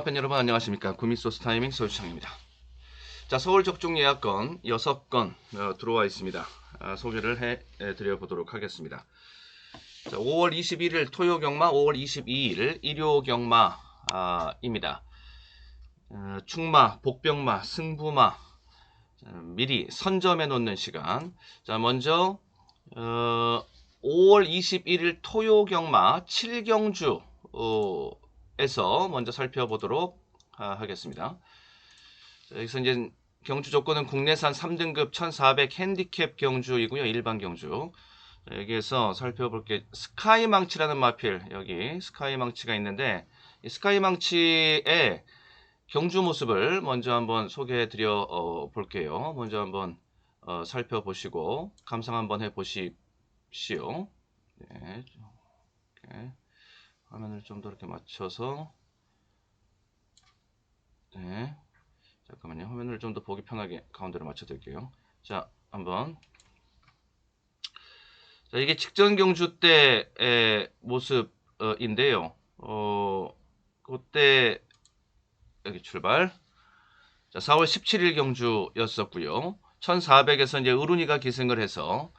동화팬 여러분 안녕하십니까? 구미소스 타이밍 소유창입니다. 자 서울 적중 예약건 6건 어, 들어와 있습니다. 아, 소개를 해 드려 보도록 하겠습니다. 자, 5월 21일 토요 경마 5월 22일 일요 경마입니다. 어, 충마 복병마 승부마 자, 미리 선점해 놓는 시간. 자 먼저 어, 5월 21일 토요 경마 7경주 어, 에서 먼저 살펴보도록 아, 하겠습니다. 자, 여기서 이제 경주 조건은 국내산 3등급 1400 핸디캡 경주이고요. 일반 경주. 자, 여기에서 살펴볼 게 스카이 망치라는 마필 여기 스카이 망치가 있는데 이 스카이 망치의 경주 모습을 먼저 한번 소개해 드려 어, 볼게요. 먼저 한번 어, 살펴보시고 감상 한번 해 보십시오. 네. 이렇게. 화면을 좀 더 이렇게 맞춰서. 네. 잠깐만요. 화면을 좀 더 보기 편하게 가운데로 맞춰 드릴게요. 자 한번. 자 이게 직전 경주 때의 모습인데요. 어 그때 여기 출발. 자 4월 17일 경주였었고요. 1400에서 이제 의룬이가 기승을 해서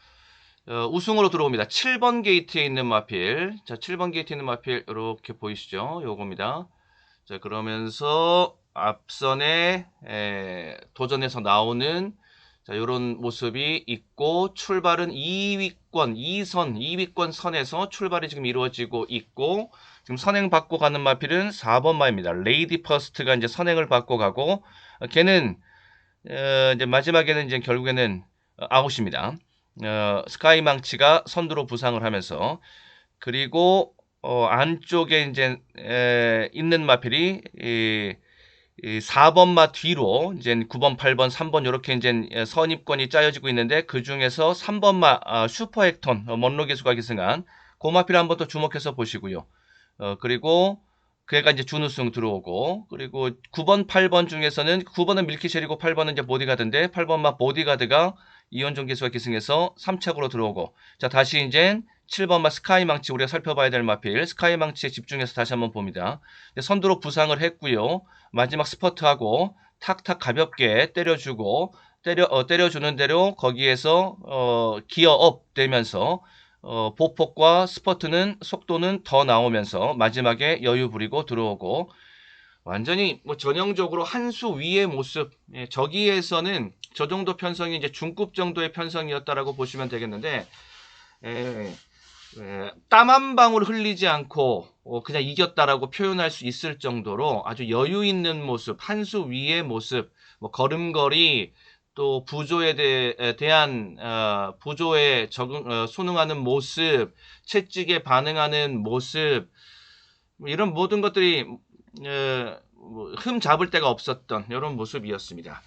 어, 우승으로 들어옵니다. 7번 게이트에 있는 마필. 자, 7번 게이트에 있는 마필 이렇게 보이시죠? 요겁니다. 자, 그러면서 앞선에 에, 도전에서 나오는 자, 요런 모습이 있고 출발은 2위권, 2선, 2위권 선에서 출발이 지금 이루어지고 있고 지금 선행 받고 가는 마필은 4번 마입니다. 레이디 퍼스트가 이제 선행을 받고 가고 어, 걔는 어, 이제 마지막에는 이제 결국에는 어, 아웃입니다. 어, 스카이 망치가 선두로 부상을 하면서 그리고 어, 안쪽에 이제 에, 있는 마필이 이, 이 4번 마 뒤로 이제 9번, 8번, 3번 이렇게 이제 선입권이 짜여지고 있는데 그 중에서 3번 마 아, 슈퍼 헥톤 어, 먼로 기수가 기승한 고마필 한번 더 주목해서 보시고요. 어, 그리고 그애가 이제 준우승 들어오고 그리고 9번, 8번 중에서는 9번은 밀키쉘이고 8번은 이제 보디가드인데 8번 마 보디가드가 이원종 기수가 기승해서 3착으로 들어오고 자 다시 이제 7번 마 스카이 망치 우리가 살펴봐야 될 마필 스카이 망치에 집중해서 다시 한번 봅니다. 선두로 부상을 했고요. 마지막 스퍼트하고 탁탁 가볍게 때려주고 때려 어, 때려주는 대로 거기에서 어, 기어업 되면서 어, 보폭과 스퍼트는 속도는 더 나오면서 마지막에 여유 부리고 들어오고 완전히 뭐 전형적으로 한 수 위의 모습 예, 저기에서는 저 정도 편성이 이제 중급 정도의 편성이었다라고 보시면 되겠는데 예, 예, 땀한 방울 흘리지 않고 어, 그냥 이겼다라고 표현할 수 있을 정도로 아주 여유 있는 모습 한 수 위의 모습 뭐 걸음걸이 또 부조에 대, 대한 어, 부조에 적응 어, 순응하는 모습 채찍에 반응하는 모습 뭐 이런 모든 것들이 어, 뭐, 흠 잡을 데가 없었던 이런 모습이었습니다.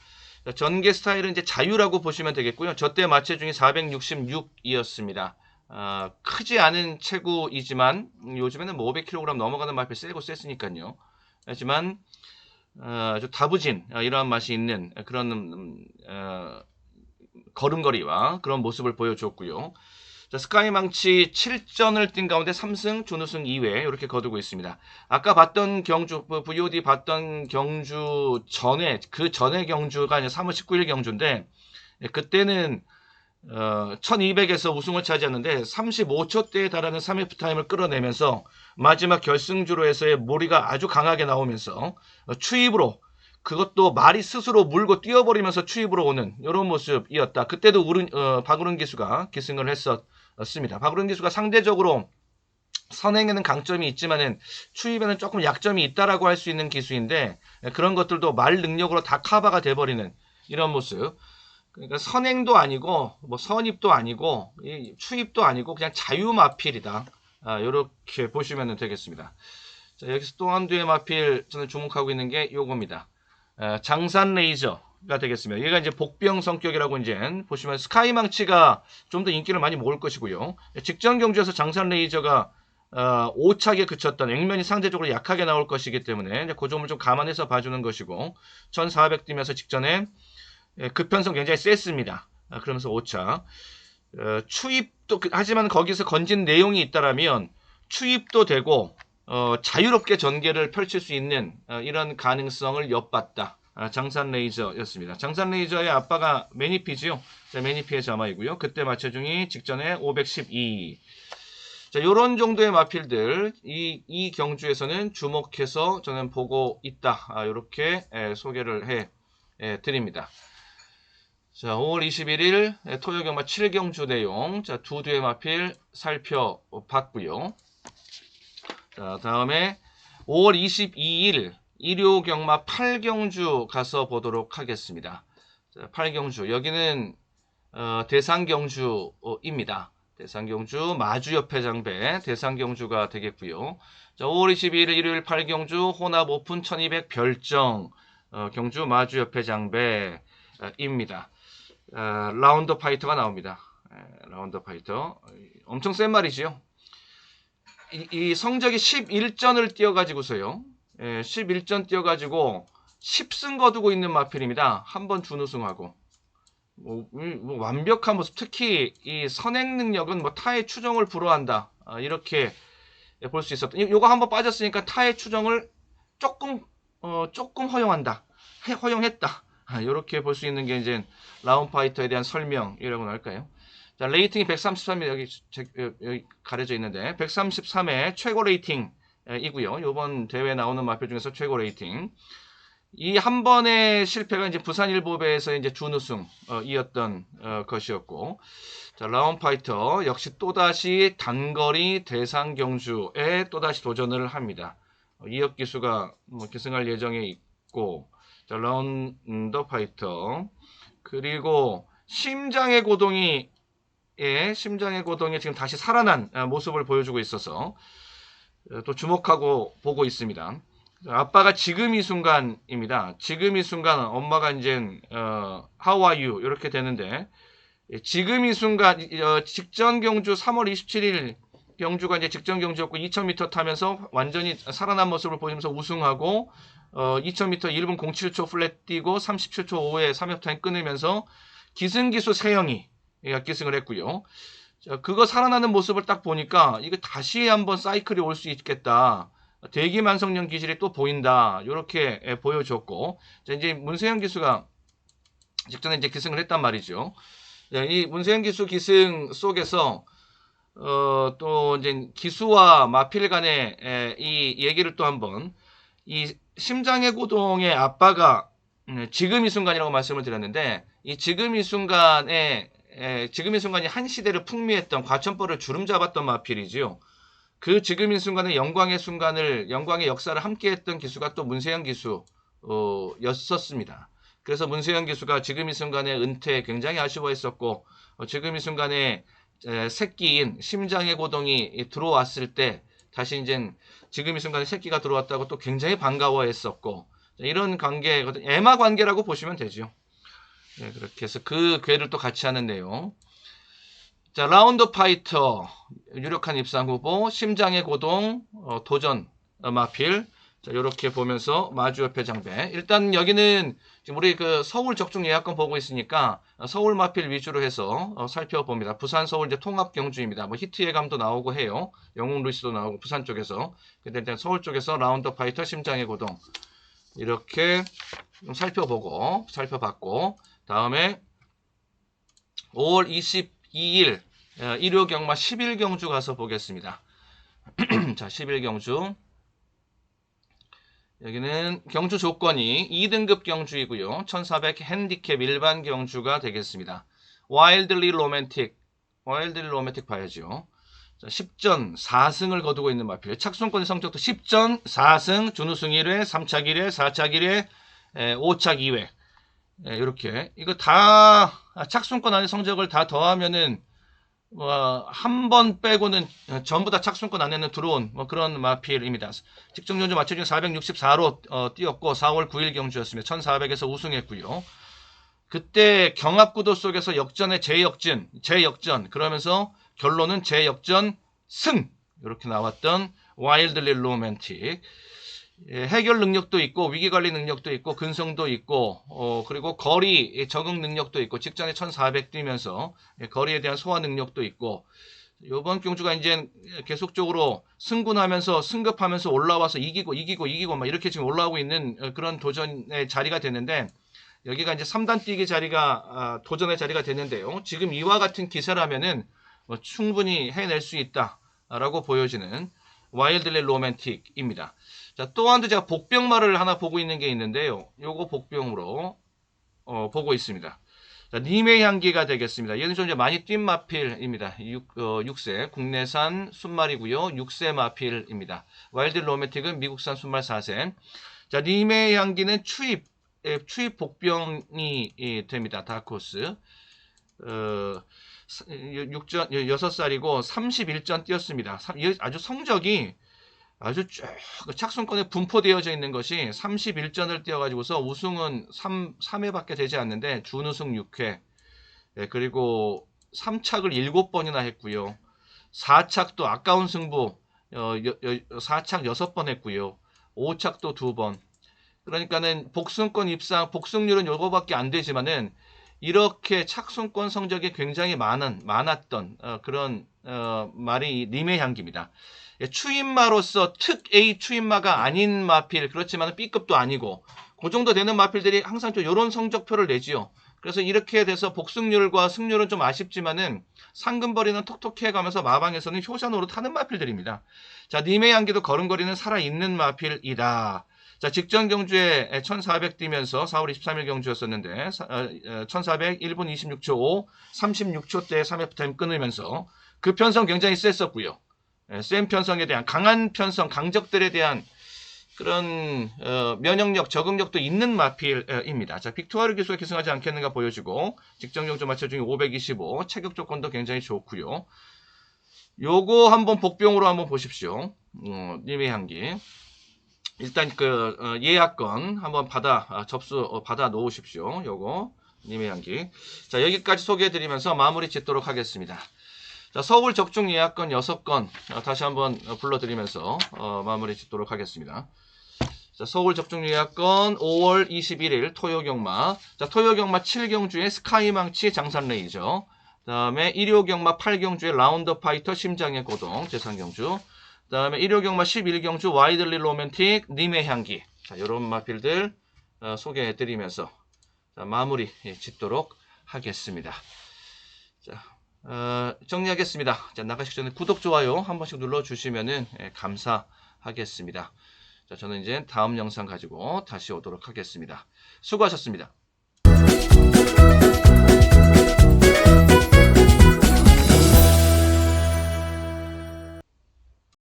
전개 스타일은 이제 자유라고 보시면 되겠고요. 저때 마체 중에 466이었습니다. 어, 크지 않은 체구이지만 요즘에는 뭐 500kg 넘어가는 말표 세고 셌으니까요. 하지만 어, 아주 다부진 어, 이러한 맛이 있는 그런 음, 어, 걸음걸이와 그런 모습을 보여줬고요. 자, 스카이망치 7전을 뛴 가운데 3승, 준우승 2회 이렇게 거두고 있습니다. 아까 봤던 경주, VOD 봤던 경주 전에 그 전에 경주가 이제 3월 19일 경주인데 예, 그때는 어, 1200에서 우승을 차지했는데 35초대에 달하는 3회 타임을 끌어내면서 마지막 결승주로 해서의 몰이가 아주 강하게 나오면서 어, 추입으로 그것도 말이 스스로 물고 뛰어버리면서 추입으로 오는 이런 모습이었다. 그때도 우른, 어, 박우른 기수가 기승을 했었 습니다. 박우른 기수가 상대적으로 선행에는 강점이 있지만은 추입에는 조금 약점이 있다라고 할 수 있는 기수인데 그런 것들도 말 능력으로 다 커버가 돼버리는 이런 모습. 그러니까 선행도 아니고 뭐 선입도 아니고 추입도 아니고 그냥 자유마필이다. 아, 이렇게 보시면 되겠습니다. 자, 여기서 또 한 두의 마필 저는 주목하고 있는 게 요겁니다. 아, 장산 레이저 가 되겠습니다. 얘가 이제 복병 성격이라고 이제 보시면 스카이망치가 좀 더 인기를 많이 모을 것이고요. 직전 경주에서 장산 레이저가 어, 오착에 그쳤던 액면이 상대적으로 약하게 나올 것이기 때문에 그 점을 좀 감안해서 봐주는 것이고 1400 뛰면서 직전에 예, 급편성 굉장히 셌습니다. 아, 그러면서 5차. 어, 추입도, 그, 하지만 거기서 건진 내용이 있다라면 추입도 되고, 어, 자유롭게 전개를 펼칠 수 있는 어, 이런 가능성을 엿봤다. 아, 장산 레이저였습니다. 장산 레이저의 아빠가 매니피지요. 자, 매니피의 자마이고요. 그때 맞춰중이 직전에 512. 자, 요런 정도의 마필들 이, 이 경주에서는 주목해서 저는 보고 있다. 아, 요렇게 에, 소개를 해 에, 드립니다. 자, 5월 21일 에, 토요경마 7경주 내용 자, 두 뒤의 마필 살펴봤고요. 자, 다음에 5월 22일 일요 경마 8경주 가서 보도록 하겠습니다. 자, 8경주 여기는 어, 대상경주입니다. 대상경주 마주 옆에 장배 대상경주가 되겠고요. 자, 5월 22일 일요일 8경주 혼합 오픈 1200 별정 어, 경주 마주 옆에 장배입니다. 어, 라운드 파이터가 나옵니다. 에, 라운드 파이터 엄청 센 말이지요. 이, 이 성적이 11전을 뛰어가지고서요. 예, 11전 뛰어가지고 10승 거두고 있는 마필입니다. 한번 준우승하고. 뭐, 이- 뭐 완벽한 모습, 특히 이 선행 능력은 뭐 타의 추정을 불허한다. 아, 이렇게 볼 수 있었다. 이- 요거 한번 빠졌으니까 타의 추정을 조금, 어, 조금 허용한다. 해- 허용했다. 아, 이렇게 볼 수 있는 게 이제 라운 파이터에 대한 설명이라고 할까요? 자, 레이팅이 133이 여기, 제- 여기 가려져 있는데 133의 최고 레이팅 이고요. 이번 대회 나오는 마표 중에서 최고 레이팅. 이 한 번의 실패가 이제 부산일보배에서 이제 준우승이었던 어, 것이었고, 자, 라운 파이터 역시 또다시 단거리 대상 경주에 또다시 도전을 합니다. 어, 이혁 기수가 뭐 계승할 예정에 있고, 자, 라운더 파이터 그리고 심장의 고동이 예, 심장의 고동이 지금 다시 살아난 아, 모습을 보여주고 있어서 어, 또 주목하고 보고 있습니다. 아빠가 지금 이 순간입니다. 지금 이 순간 엄마가 이제 어, How are you 이렇게 되는데 예, 지금 이 순간 이- 어, 직전 경주 3월 27일 경주가 이제 직전 경주였고 2000m 타면서 완전히 살아난 모습을 보이면서 우승하고 어, 2000m 1분 07초 플랫 뛰고 37초 5에 3회 타임 끊으면서 기승기수 세영이 예, 기승을 했고요. 자, 그거 살아나는 모습을 딱 보니까 이거 다시 한번 사이클이 올 수 있겠다. 대기 만성령 기질이 또 보인다. 이렇게 예, 보여줬고, 자, 이제 문세영 기수가 직전에 이제 기승을 했단 말이죠. 자, 이 문세영 기수 기승 속에서 어, 또 이제 기수와 마필 간의 에, 이 얘기를 또 한번 이 심장의 고동의 아빠가 음, 지금 이 순간이라고 말씀을 드렸는데 이 지금 이 순간에 에, 지금 이 순간이 한 시대를 풍미했던 과천벌을 주름 잡았던 마필이지요. 그 지금 이 순간에 영광의 순간을 영광의 역사를 함께했던 기수가 또 문세영 기수 어, 였었습니다. 그래서 문세영 기수가 지금 이 순간에 은퇴 굉장히 아쉬워했었고 어, 지금 이 순간에 에, 새끼인 심장의 고동이 들어왔을 때 다시 이제 지금 이 순간에 새끼가 들어왔다고 또 굉장히 반가워했었고 이런 관계거든 애마 관계라고 보시면 되죠. 네, 그렇게 해서 그 괴를 또 같이 하는 내용. 자, 라운드 파이터 유력한 입상 후보 심장의 고동 어, 도전 어, 마필 자, 이렇게 보면서 마주 옆에 장배. 일단 여기는 지금 우리 그 서울 적중 예약권 보고 있으니까 어, 서울 마필 위주로 해서 어, 살펴봅니다. 부산 서울 이제 통합 경주입니다. 뭐 히트 예감도 나오고 해요. 영웅 루이스도 나오고 부산 쪽에서. 근데 일단 서울 쪽에서 라운드 파이터 심장의 고동 이렇게 좀 살펴보고 살펴봤고 다음에 5월 22일 어, 일요 경마 11경주 가서 보겠습니다. 자, 11경주. 여기는 경주 조건이 2등급 경주이고요. 1400 핸디캡 일반 경주가 되겠습니다. 와일드리 로맨틱. 와일드리 로맨틱 봐야죠. 자, 10전 4승을 거두고 있는 마필. 착순권의 성적도 10전 4승, 준우승 1회, 3착 1회, 4착 1회, 5착 2회. 이렇게 이거 다 아, 착순권 안에 성적을 다 더하면은 뭐, 한 번 빼고는 전부 다 착순권 안에는 들어온 뭐 그런 마필입니다. 직전 경주 맞춰준 464로 어, 뛰었고 4월 9일 경주였습니다. 1400에서 우승했고요. 그때 경합구도 속에서 역전의 재역전, 재역전 그러면서 결론은 재역전 승 이렇게 나왔던 와일드리 로맨틱 예, 해결 능력도 있고 위기 관리 능력도 있고 근성도 있고 어, 그리고 거리 적응 능력도 있고 직전에 1400 뛰면서 예, 거리에 대한 소화 능력도 있고 요번 경주가 이제 계속적으로 승군하면서 승급하면서 올라와서 이기고 이기고 이기고 막 이렇게 지금 올라오고 있는 어, 그런 도전의 자리가 됐는데 여기가 이제 3단 뛰기 자리가 아, 도전의 자리가 됐는데요. 지금 이와 같은 기세라면은 뭐 충분히 해낼 수 있다라고 보여지는 와일드레 로맨틱입니다. 자, 또한대 제가 복병말을 하나 보고 있는 게 있는데요. 요거 복병으로 어, 보고 있습니다. 자, 님의 향기가 되겠습니다. 얘는 좀 이제 많이 뛴 마필입니다. 6, 어, 6세 국내산 순말이고요. 6세 마필입니다. 와일드 로맨틱은 미국산 순말 4세. 자, 님의 향기는 추입 에, 추입 복병이 예, 됩니다. 다코스. 어, 6전 6살이고 31전 뛰었습니다. 아주 성적이 아주 쭉그 착순권에 분포되어져 있는 것이 31전을 뛰어가지고서 우승은 3, 3회밖에 되지 않는데 준우승 6회. 예, 그리고 3착을 7번이나 했고요. 4착도 아까운 승부 어, 여, 여, 4착 6번 했고요. 5착도 2번. 그러니까는 복승권 입상 복승률은 요거밖에 안 되지만은 이렇게 착순권 성적이 굉장히 많은 많았던 어, 그런 어, 말이 님의 향기입니다. 예, 추임마로서 특 A 추임마가 아닌 마필 그렇지만 B급도 아니고 그 정도 되는 마필들이 항상 좀 이런 성적표를 내지요. 그래서 이렇게 돼서 복승률과 승률은 좀 아쉽지만은 상금벌이는 톡톡히 해가면서 마방에서는 효자 노릇하는 마필들입니다. 자, 님의 향기도 걸음걸이는 살아있는 마필이다. 자, 직전 경주에 1400 뛰면서 4월 23일 경주였었는데, 1400 1분 26초 5, 36초 때 3회 타임 끊으면서 그 편성 굉장히 셌었고요. 예, 센 편성에 대한 강한 편성, 강적들에 대한 그런 어, 면역력, 적응력도 있는 마필입니다. 자, 빅투아르 기수가 기승하지 않겠는가 보여지고 직전 경주 마찰 중에 525, 체격 조건도 굉장히 좋고요. 요거 한번 복병으로 한번 보십시오. 어, 님의 향기. 일단 그 어, 예약건 한번 받아 아, 접수 어, 받아 놓으십시오. 요거 님의 향기. 자 여기까지 소개해드리면서 마무리 짓도록 하겠습니다. 자 서울 적중 예약건 6건 어, 다시 한번 어, 불러드리면서 어, 마무리 짓도록 하겠습니다. 자 서울 적중 예약건 5월 21일 토요 경마. 자 토요 경마 7경주의 스카이망치 장산 레이저. 다음에 일요 경마 8경주의 라운드 파이터 심장의 고동 재산 경주. 그 다음에 1호경마 11경주 와이들리 로맨틱 님의 향기 자 이런 마필들 어, 소개해드리면서 자, 마무리 예, 짓도록 하겠습니다. 자 어, 정리하겠습니다. 자 나가시기 전에 구독 좋아요 한 번씩 눌러주시면은 예, 감사하겠습니다. 자 저는 이제 다음 영상 가지고 다시 오도록 하겠습니다. 수고하셨습니다.